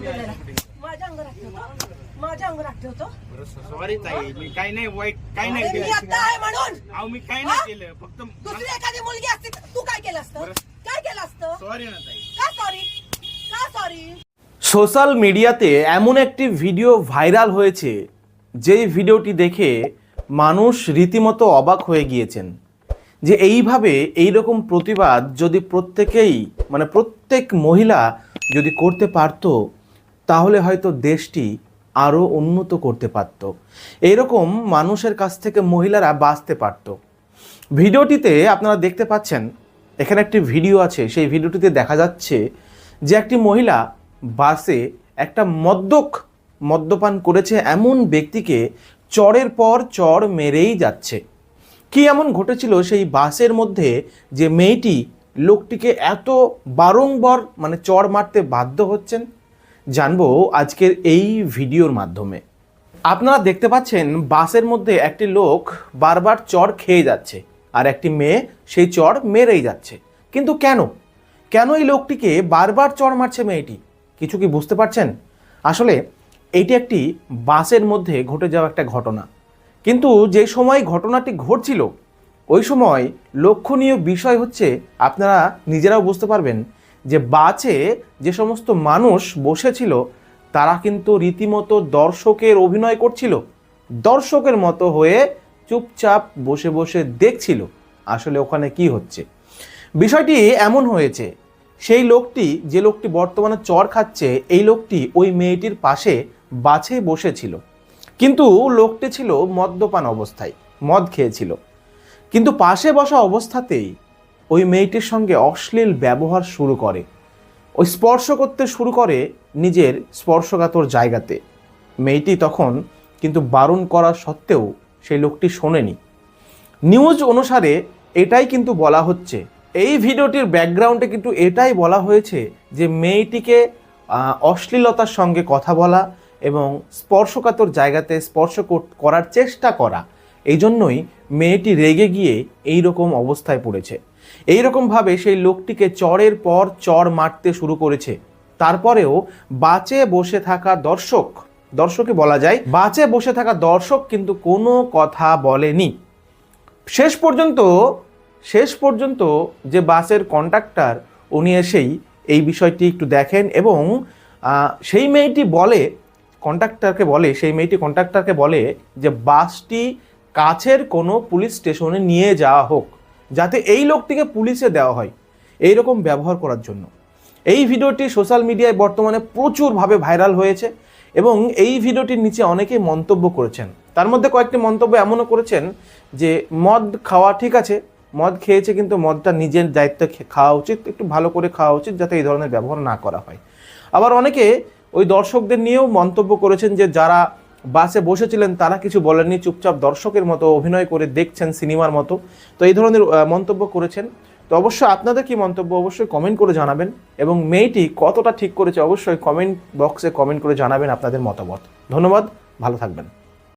दिलेला माझ्या अंगावर ठेवतो माझ्या अंगावर ठेवतो सॉरी ताई मी काही नाही वाईट काही नाही अरे मी केलं आता आहे म्हणून अहो मी काही हा? नाही केलं फक्त दुसरी एखादी मुलगी असती तर तू काय केलं असतं बरं. काय केलं असतं सॉरी ना ताई का सॉरी का सॉरी সোশ্যাল মিডিয়াতে এমন একটি ভিডিও ভাইরাল হয়েছে যেই ভিডিওটি দেখে মানুষ রীতিমতো অবাক হয়ে গিয়েছেন যে এইভাবে এই রকম প্রতিবাদ যদি প্রত্যেকেই মানে প্রত্যেক মহিলা যদি করতে পারত তাহলে হয়তো দেশটি আরও উন্নত করতে পারত। এইরকম মানুষের কাছ থেকে মহিলারা বাঁচতে পারত। ভিডিওটিতে আপনারা দেখতে পাচ্ছেন, এখানে একটি ভিডিও আছে, সেই ভিডিওটিতে দেখা যাচ্ছে যে একটি মহিলা বাসে একটা মদ্যক মদ্যপান করেছে এমন ব্যক্তিকে চড়ের পর চড় মেরেই যাচ্ছে। কি এমন ঘটেছিল সেই বাসের মধ্যে যে মেয়েটি লোকটিকে এত বারংবার মানে চড় মারতে বাধ্য হচ্ছেন? জানব আজকের এই ভিডিওর মাধ্যমে। আপনারা দেখতে পাচ্ছেন বাসের মধ্যে একটি লোক বারবার চড় খেয়ে যাচ্ছে আর একটি মেয়ে সেই চড় মেরেই যাচ্ছে। কিন্তু কেন? কেন এই লোকটিকে বারবার চড় মারছে মেয়েটি? কিছু কি বুঝতে পারছেন? আসলে এইটি একটি বাসের মধ্যে ঘটে যাওয়া একটা ঘটনা। কিন্তু যে সময় ঘটনাটি ঘটছিল, ওই সময় লক্ষণীয় বিষয় হচ্ছে, আপনারা নিজেরাও বুঝতে পারবেন যে বাসে যে সমস্ত মানুষ বসেছিল, তারা কিন্তু রীতিমতো দর্শকের অভিনয় করছিল, দর্শকের মতো হয়ে চুপচাপ বসে বসে দেখছিল আসলে ওখানে কি হচ্ছে। বিষয়টি এমন হয়েছে, সেই লোকটি, যে লোকটি বর্তমানে চর খাচ্ছে, এই লোকটি ওই মেয়েটির পাশে বাছে বসেছিল। কিন্তু লোকটি ছিল মদ্যপান অবস্থায়, মদ খেয়েছিল। কিন্তু পাশে বসা অবস্থাতেই ওই মেয়েটির সঙ্গে অশ্লীল ব্যবহার শুরু করে। ওই স্পর্শ করতে শুরু করে নিজের স্পর্শকাতর জায়গাতে। মেয়েটি তখন কিন্তু বারণ করা সত্ত্বেও সেই লোকটি শোনেনি। নিউজ অনুসারে এটাই কিন্তু বলা হচ্ছে। এই ভিডিওটির ব্যাকগ্রাউন্ডে কিন্তু এটাই বলা হয়েছে যে মেয়েটিকে অশ্লীলতার সঙ্গে কথা বলা এবং স্পর্শকাতর জায়গাতে স্পর্শ করার চেষ্টা করা। এই জন্যই মেয়েটি রেগে গিয়ে এই রকম অবস্থায় পড়েছে। এই রকমভাবে সেই লোকটিকে চড়ের পর চড় মারতে শুরু করেছে। তারপরেও বাঁচে বসে থাকা দর্শক দর্শকে বলা যায়, বাঁচে বসে থাকা দর্শক কিন্তু কোনো কথা বলেনি। শেষ পর্যন্ত শেষ পর্যন্ত যে বাসের কন্ডাক্টর উনি এসেই এই বিষয়টি একটু দেখেন এবং সেই মেয়েটি বলে কন্ডাক্টরকে বলে, সেই মেয়েটি কন্ডাক্টরকে বলে যে বাসটি কাছের কোনো পুলিশ স্টেশনে নিয়ে যাওয়া হোক। যাতে এই লোকটিকে পুলিশে দেওয়া হয় এই রকম ব্যবহার করার জন্য। এই ভিডিওটি সোশ্যাল মিডিয়ায় বর্তমানে প্রচুরভাবে ভাইরাল হয়েছে এবং এই ভিডিওটির নিচে অনেকেই মন্তব্য করেছেন। তার মধ্যে কয়েকটি মন্তব্য এমনও করেছেন যে, মদ খাওয়া ঠিক আছে, মদ খেয়েছে কিন্তু মদটা নিজের দায়িত্বে খাওয়া উচিত, একটু ভালো করে খাওয়া উচিত যাতে এই ধরনের ব্যবহার না করা হয়। আবার অনেকে ওই দর্শকদের নিয়েও মন্তব্য করেছেন যে, যারা বাসে বসেছিলেন, তারা কিছু বলেননি। চুপচাপ দর্শকের মতো অভিনয় করে দেখছেন সিনেমার মতো। তো এই ধরনের মন্তব্য করেছেন। তো অবশ্যই আপনাদের কি মন্তব্য অবশ্যই কমেন্ট করে জানাবেন এবং মেয়েটি কতটা ঠিক করেছে অবশ্যই কমেন্ট বক্সে কমেন্ট করে জানাবেন আপনাদের মতামত। ধন্যবাদ, ভালো থাকবেন।